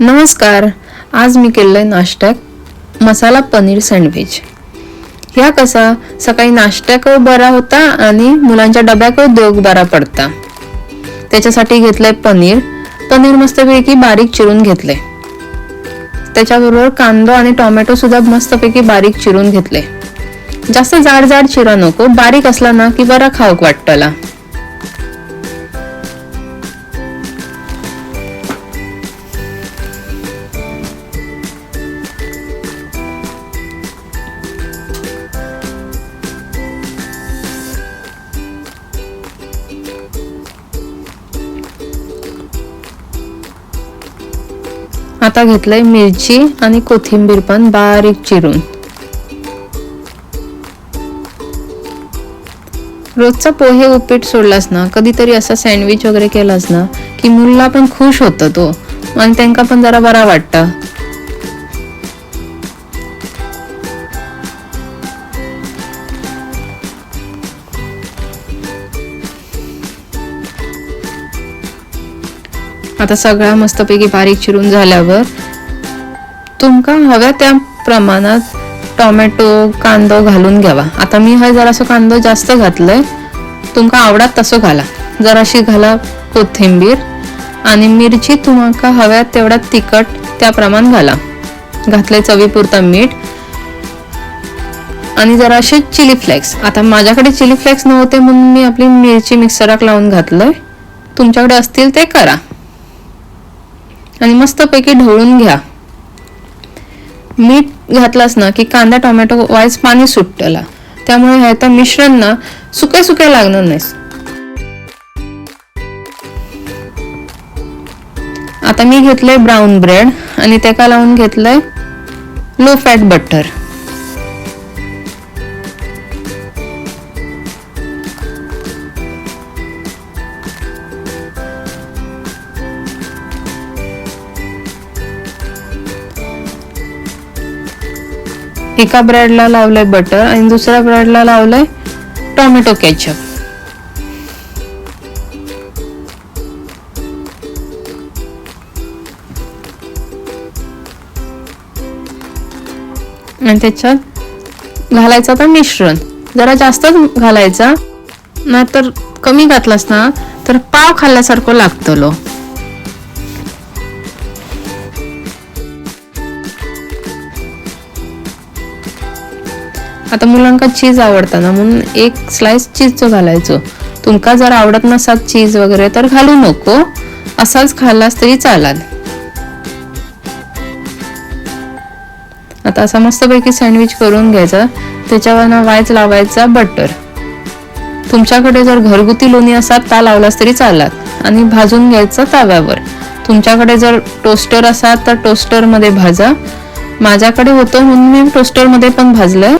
नमस्कार आज मी केलं आहे नाश्त्यात मसाला पनीर सँडविच. ह्या कसा सकाळी नाश्त्याक बरा होता आणि मुलांच्या डब्याक देऊक बरा पडता. त्याच्यासाठी घेतलंय पनीर. पनीर मस्तपैकी बारीक चिरून घेतले त्याच्याबरोबर कांदा आणि टोमॅटो सुद्धा मस्तपैकी बारीक चिरून घेतले जास्त जाड जाड चिरा नको बारीक असला ना की बरा खाऊक वाटतला. आता घेतलंय मिरची आणि कोथिंबीर पण बारीक चिरून. रोजचा पोहे उपीट सोडलास ना कधीतरी असा सँडविच वगैरे केलास ना की मुलला पण खुश होतं तो. आणि त्यांका पण जरा बरा वाटतं. आता सगळा मस्तपैकी बारीक चिरून झाल्यावर तुमका हव्या त्या प्रमाणात टोमॅटो कांदो घालून घ्यावा. आता मी हा जरासं कांदो जास्त घातलंय. तुमका आवडात तसं घाला. जराशी घाला कोथिंबीर आणि मिरची तुम्हाला हव्या तेवढा तिखट त्या प्रमाण घाला. घातलंय चवीपुरता मीठ आणि जराशे चिली फ्लेक्स. आता माझ्याकडे चिली फ्लेक्स नव्हते म्हणून मी आपली मिरची मिक्सराक लावून घातलंय. तुमच्याकडे असतील ते करा. आणि मस्तपैकी ढवळून घ्या. मीठ घातलास ना की कांदा टोमॅटो वाईज पाणी सुटतला त्यामुळे हे आता मिश्रण ना सुक्या सुक्या लागणार नाहीस. आता मी घेतलंय ब्राऊन ब्रेड आणि त्याका लावून घेतलंय लो फॅट बटर. एका ब्रेडला लावलंय बटर आणि दुसऱ्या ब्रेडला लावलंय टोमॅटो केचप आणि त्याच्यात घालायचं आता मिश्रण. जरा जास्तच घालायचा नाहीतर कमी घातलास ना तर पाव खाल्ल्यासारखं लागतलो आता मुलांका चीज आवडता ना म्हणून एक स्लाइस चीजचं घालायचं. तुमका जर आवडत नसात चीज वगैरे तर घालू नको. असाच खाल्लास तरी चालाल. आता असा मस्तपैकी सँडविच करून घ्यायचा. त्याच्यावर ना वायच लावायचा बटर तुमच्याकडे जर घरगुती लोणी असात ता लावलास तरी चालात आणि भाजून घ्यायचं तव्यावर. तुमच्याकडे जर टोस्टर असात तर टोस्टरमध्ये भाजा. माझ्याकडे होतं म्हणून मी टोस्टरमध्ये पण भाजलं.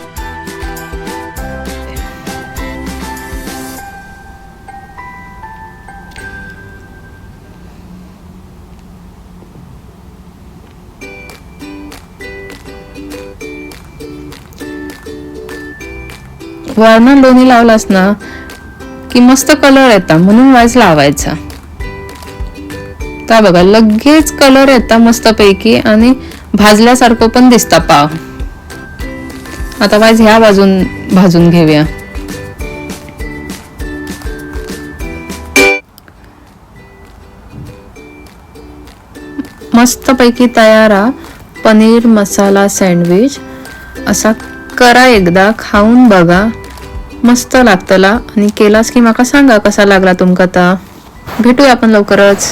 वरण लोणी लावलास ना की मस्त कलर येता म्हणून वाज लावायचा. त्या बघा लगेच कलर येता मस्त पैकी आणि भाजल्यासारखं पण दिसता पाव. आता वाज ह्या बाजून भाजून घेऊया. मस्त पैकी तयार पनीर मसाला सँडविच. असा करा एकदा खाऊन बघा. मस्त लागतला. आणि केलास की माका सांगा कसा लागला तुमका आता भेटूया आपण लवकरच.